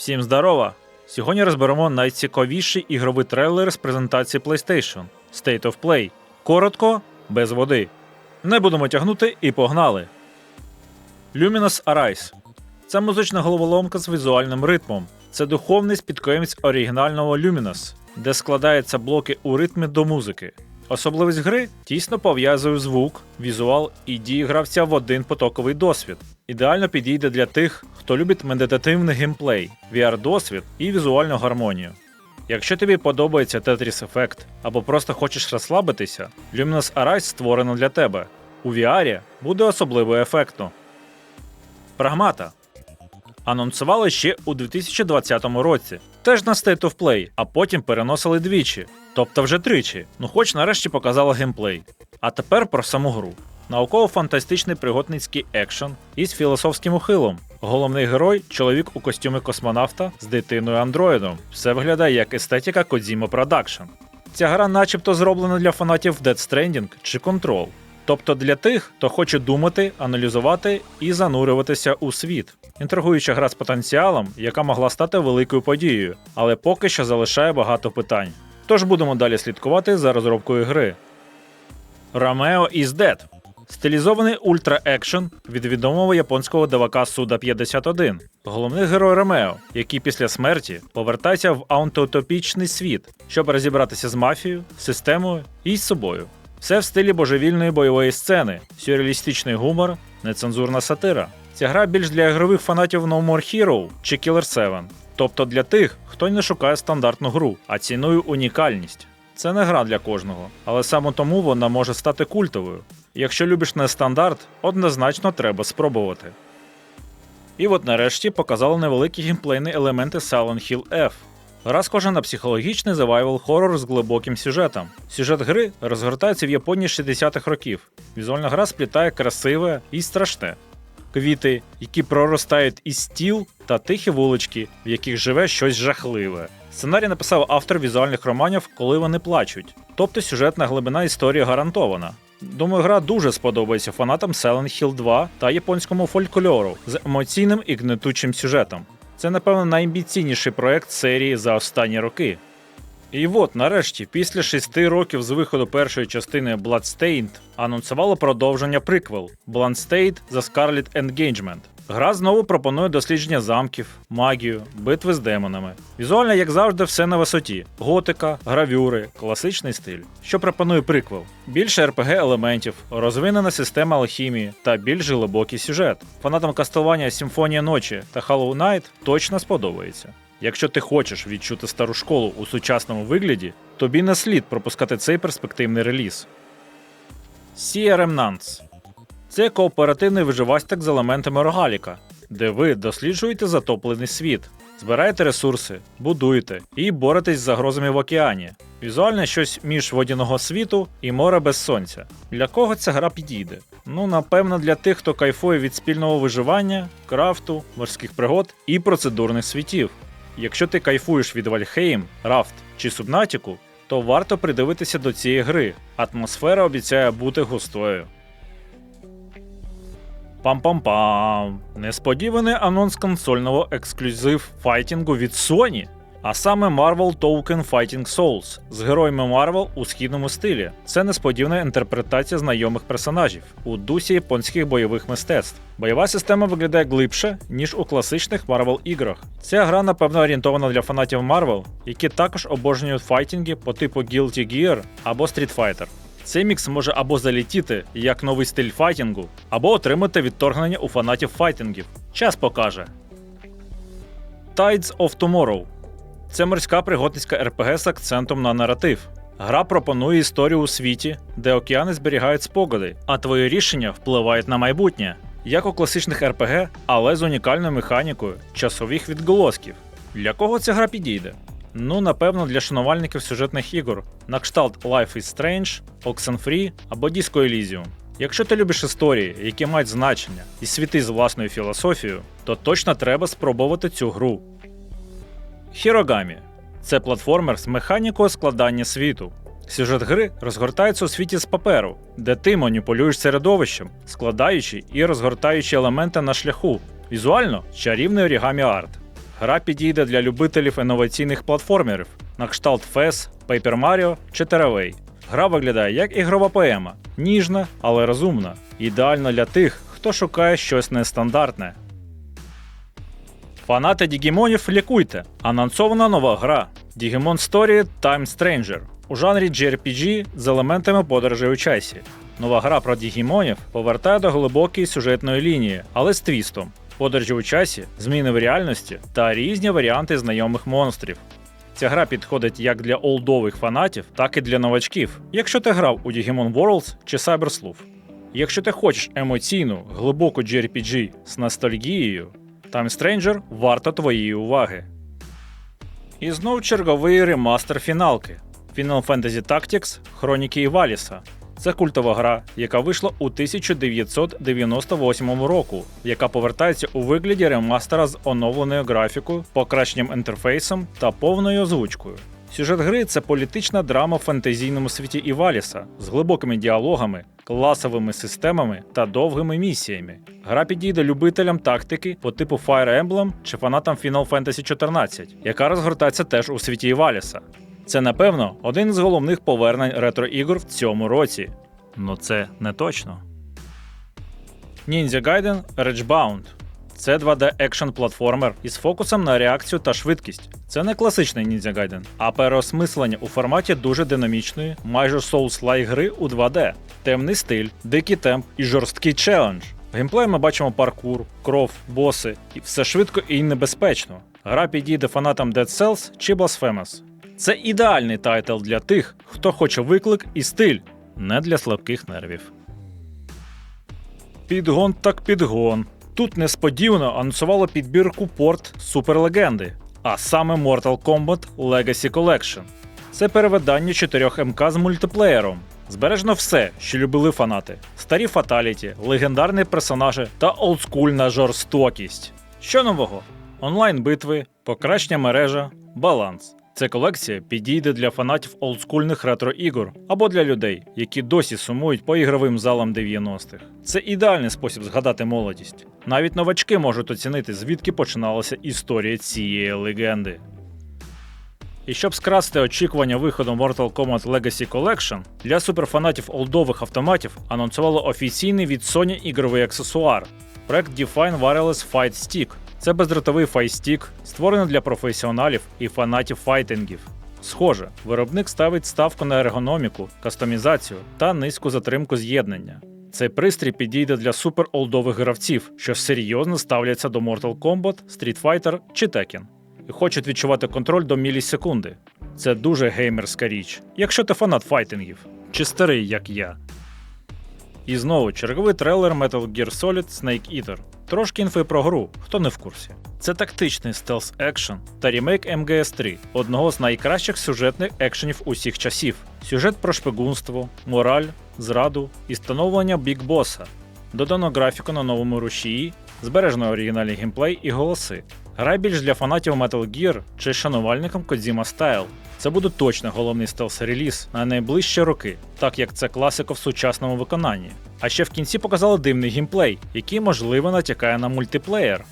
Всім здорова! Сьогодні розберемо найцікавіші ігрові трейлери з презентації PlayStation State of Play. Коротко, без води. Не будемо тягнути і погнали. Luminous Arise це музична головоломка з візуальним ритмом. Це духовний спідкоємець оригінального Luminous, де складаються блоки у ритмі до музики. Особливість гри тісно пов'язує звук, візуал і дії гравця в один потоковий досвід. Ідеально підійде для тих, хто любить медитативний геймплей, VR-досвід і візуальну гармонію. Якщо тобі подобається Tetris Effect або просто хочеш розслабитися, Luminous Arise створено для тебе. У VR буде особливо ефектно. Прагмата анонсували ще у 2020 році, теж на State of Play, а потім переносили двічі, тобто вже тричі. Ну хоч нарешті показала геймплей. А тепер про саму гру. Науково-фантастичний пригодницький екшен із філософським ухилом. Головний герой чоловік у костюмі космонавта з дитиною андроїдом. Все виглядає як естетика Kojima Production. Ця гра начебто зроблена для фанатів Dead Stranding чи Control. Тобто для тих, хто хоче думати, аналізувати і занурюватися у світ. Інтригуюча гра з потенціалом, яка могла стати великою подією, але поки що залишає багато питань. Тож будемо далі слідкувати за розробкою гри. Romeo is Dead Стилізований ультра-екшен від відомого японського дивака Суда 51. Головний герой Ромео, який після смерті повертається в аутотопічний світ, щоб розібратися з мафією, системою і з собою. Все в стилі божевільної бойової сцени, сюрреалістичний гумор, нецензурна сатира. Ця гра більш для ігрових фанатів No More Hero чи Killer 7, тобто для тих, хто не шукає стандартну гру, а цінує унікальність. Це не гра для кожного, але саме тому вона може стати культовою. Якщо любиш нестандарт, однозначно треба спробувати. І от нарешті показали невеликі геймплейні елементи Silent Hill F. Гра схожа на психологічний завайвал хоррор з глибоким сюжетом. Сюжет гри розгортається в Японії 60-х років. Візуальна гра сплітає красиве і страшне. Квіти, які проростають із стіл, та тихі вулички, в яких живе щось жахливе. Сценарій написав автор візуальних романів, коли вони плачуть. Тобто сюжетна глибина історії гарантована. Думаю, гра дуже сподобається фанатам Silent Hill 2 та японському фольклору з емоційним і гнетучим сюжетом. Це, напевно, найамбіційніший проект серії за останні роки. І от, нарешті, після шести років з виходу першої частини Bloodstained анонсувало продовження приквел Bloodstained The Scarlet Engagement. Гра знову пропонує дослідження замків, магію, битви з демонами. Візуально, як завжди, все на висоті: готика, гравюри, класичний стиль. Що пропонує приквел? Більше rpg елементів, розвинена система алхімії та більш глибокий сюжет. Фанатам кастування Симфонія ночі та Hollow Knight точно сподобається. Якщо ти хочеш відчути стару школу у сучасному вигляді, тобі не слід пропускати цей перспективний реліз. Sea Remnants це кооперативний виживастик з елементами рогаліка, де ви досліджуєте затоплений світ, збираєте ресурси, будуєте і боретесь з загрозами в океані. Візуально щось між водяного світу і море без сонця. Для кого ця гра підійде? Ну, напевно, для тих, хто кайфує від спільного виживання, крафту, морських пригод і процедурних світів. Якщо ти кайфуєш від Вальхейм, Рафт чи Субнатіку, то варто придивитися до цієї гри. Атмосфера обіцяє бути густою. Пам-пам-пам. Несподіваний анонс консольного ексклюзив файтінгу від Sony. А саме Marvel Token Fighting Souls з героями Marvel у східному стилі. Це несподівана інтерпретація знайомих персонажів у дусі японських бойових мистецтв. Бойова система виглядає глибше, ніж у класичних Marvel іграх. Ця гра, напевно, орієнтована для фанатів Marvel, які також обожнюють файтінги по типу Guilty Gear або Street Fighter. Цей мікс може або залітіти як новий стиль файтінгу, або отримати відторгнення у фанатів файтингів. Час покаже. Tides of Tomorrow це морська пригодницька РПГ з акцентом на наратив. Гра пропонує історію у світі, де океани зберігають спогади, а твої рішення впливають на майбутнє, як у класичних РПГ, але з унікальною механікою часових відголосків. Для кого ця гра підійде? Ну, напевно, для шанувальників сюжетних ігор на кшталт Life is Strange, Oxenfree або Disco Elysium. Якщо ти любиш історії, які мають значення, і світи з власною філософією, то точно треба спробувати цю гру. Хірогамі це платформер з механікою складання світу. Сюжет гри розгортається у світі з паперу, де ти маніпулюєш середовищем, складаючи і розгортаючи елементи на шляху. Візуально чарівний орігамі арт. Гра підійде для любителів інноваційних платформерів на кшталт FES, Paper Mario чи Terraway. Гра виглядає як ігрова поема, ніжна, але розумна. Ідеально для тих, хто шукає щось нестандартне. Фанати Дігімонів лікуйте! Анонсована нова гра Digimon Story Time Stranger у жанрі JRPG з елементами подорожей у часі. Нова гра про Дігімонів повертає до глибокої сюжетної лінії, але з твістом. Подорожі у часі, зміни в реальності та різні варіанти знайомих монстрів. Ця гра підходить як для олдових фанатів, так і для новачків, якщо ти грав у Digimon Worlds чи Cybersleuth. Якщо ти хочеш емоційну, глибоку JRPG з ностальгією, Time Stranger варто твоєї уваги. І знов черговий ремастер фіналки Final Fantasy Tactics Хроніки Іваліса. Це культова гра, яка вийшла у 1998 року, яка повертається у вигляді ремастера з оновленою графікою, покращенням інтерфейсом та повною озвучкою. Сюжет гри це політична драма в фантазійному світі Іваліса з глибокими діалогами, класовими системами та довгими місіями. Гра підійде любителям тактики по типу Fire Emblem чи фанатам Final Fantasy 14, яка розгортається теж у світі Іваліса. Це, напевно, один з головних повернень ретро-ігор в цьому році. Ну це не точно. Ninja Gaiden Edgebound це 2D екшн платформер із фокусом на реакцію та швидкість. Це не класичний Ninja Gaiden, а переосмислення у форматі дуже динамічної, майже Souls-like гри у 2D, темний стиль, дикий темп і жорсткий челендж. В геймплеї ми бачимо паркур, кров, боси, і все швидко і небезпечно. Гра підійде фанатам Dead Cells чи Blasphemous. Це ідеальний тайтл для тих, хто хоче виклик і стиль, не для слабких нервів. Підгон так підгон. Тут несподівано анонсувало підбірку порт Суперлегенди, а саме Mortal Kombat Legacy Collection. Це переведення 4 МК з мультиплеєром. Збережено все, що любили фанати: старі фаталіті, легендарні персонажі та олдскульна жорстокість. Що нового? Онлайн-битви, покращення мережа, баланс. Ця колекція підійде для фанатів олдскульних ретро-ігор або для людей, які досі сумують по ігровим залам 90-х. Це ідеальний спосіб згадати молодість. Навіть новачки можуть оцінити, звідки починалася історія цієї легенди. І щоб скрасти очікування виходу Mortal Kombat Legacy Collection, для суперфанатів олдових автоматів анонсували офіційний від Sony ігровий аксесуар проект Define Wireless Fight Stick. Це бездротовий файстік, створений для професіоналів і фанатів файтингів. Схоже, виробник ставить ставку на ергономіку, кастомізацію та низьку затримку з'єднання. Цей пристрій підійде для супер-олдових гравців, що серйозно ставляться до Mortal Kombat, Street Fighter чи Tekken. І хочуть відчувати контроль до мілісекунди. Це дуже геймерська річ, якщо ти фанат файтингів, чи старий, як я. І знову черговий трейлер Metal Gear Solid Snake Eater. Трошки інфи про гру, хто не в курсі. Це тактичний стелс екшн та ремейк МГС 3, одного з найкращих сюжетних екшенів усіх часів. Сюжет про шпигунство, мораль, зраду і становлення бік боса. Додано графіку на новому рушії, збережено оригінальний геймплей і голоси. Гра більш для фанатів Metal Gear чи шанувальникам Kojima Style. Це буде точно головний стелс-реліз на найближчі роки, так як це класика в сучасному виконанні. А ще в кінці показали дивний гімплей, який можливо натякає на мультиплеєр.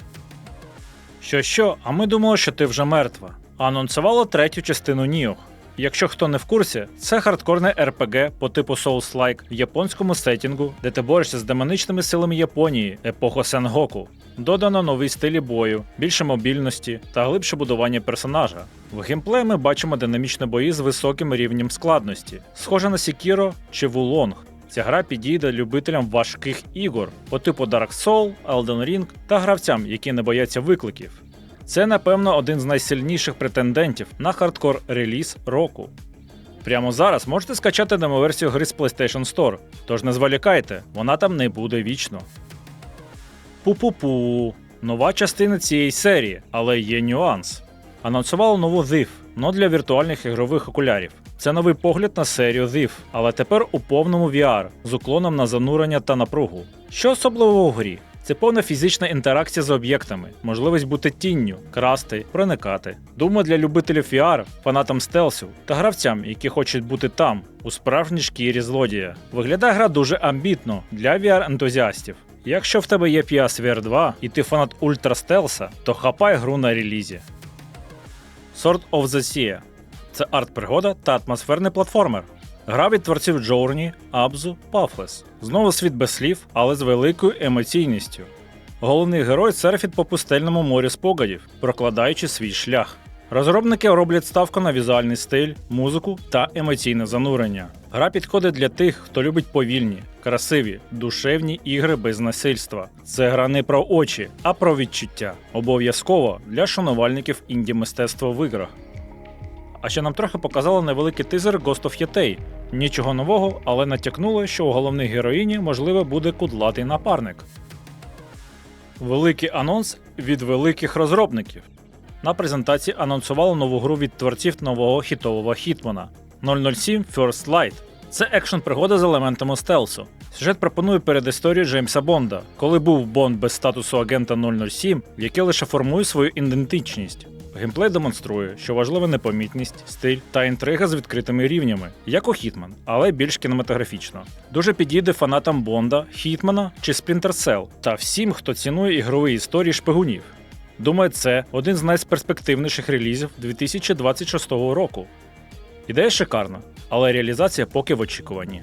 Що що, а ми думали, що ти вже мертва. Анонсувало третю частину Ніох. Якщо хто не в курсі, це хардкорне RPG по типу Souls-like в японському сеттінгу, де ти борешся з демоничними силами Японії, епоху Сенгоку. Додано нові стилі бою, більше мобільності та глибше будування персонажа. В геймплеї ми бачимо динамічні бої з високим рівнем складності, схоже на Sekiro чи Wulong. Ця гра підійде любителям важких ігор по типу Dark Soul, Elden Ring та гравцям, які не бояться викликів. Це, напевно, один з найсильніших претендентів на хардкор реліз року. Прямо зараз можете скачати демоверсію гри з PlayStation Store, тож не зволікайте, вона там не буде вічно. Пу-пу-пу. Нова частина цієї серії, але є нюанс. Анонсували нову Thief, но для віртуальних ігрових окулярів. Це новий погляд на серію Thief, але тепер у повному VR з уклоном на занурення та напругу. Що особливого у грі? Це повна фізична інтеракція з об'єктами, можливість бути тінню, красти, проникати. Думаю, для любителів VR, фанатам стелсів та гравцям, які хочуть бути там, у справжній шкірі злодія. Виглядає гра дуже амбітно для VR-ентузіастів. Якщо в тебе є PSVR 2 і ти фанат Ультра Стелса, то хапай гру на релізі. Sword of the Sea це арт-пригода та атмосферний платформер. Гра від творців Journey, Abzu, Pathless. Знову світ без слів, але з великою емоційністю. Головний герой серфить по пустельному морі спогадів, прокладаючи свій шлях. Розробники роблять ставку на візуальний стиль, музику та емоційне занурення. Гра підходить для тих, хто любить повільні, красиві, душевні ігри без насильства. Це гра не про очі, а про відчуття. Обов'язково для шанувальників інді мистецтва в іграх. А ще нам трохи показали невеликий тизер Ghost of Yetei. Нічого нового, але натякнуло, що у головній героїні можливо буде кудлатий напарник. Великий анонс від великих розробників. На презентації анонсували нову гру від творців нового хітового Хітмана 007 First Light. Це екшн пригода з елементами стелсу. Сюжет пропонує передісторію Джеймса Бонда, коли був Бонд без статусу агента 007, який лише формує свою ідентичність. Геймплей демонструє, що важлива непомітність, стиль та інтрига з відкритими рівнями, як у Хітман, але більш кінематографічно. Дуже підійде фанатам Бонда, Хітмана чи Splinter Cell та всім, хто цінує ігрові історії шпигунів. Думаю, це один з найперспективніших релізів 2026 року. Ідея шикарна, але реалізація поки в очікуванні.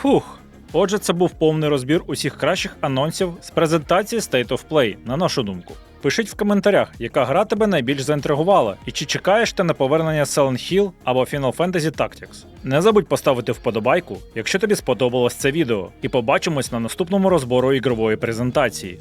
Фух. Отже, це був повний розбір усіх кращих анонсів з презентації State of Play, на нашу думку. Пишіть в коментарях, яка гра тебе найбільш заінтригувала, і чи чекаєш ти на повернення Silent Hill або Final Fantasy Tactics. Не забудь поставити вподобайку, якщо тобі сподобалось це відео, і побачимось на наступному розбору ігрової презентації.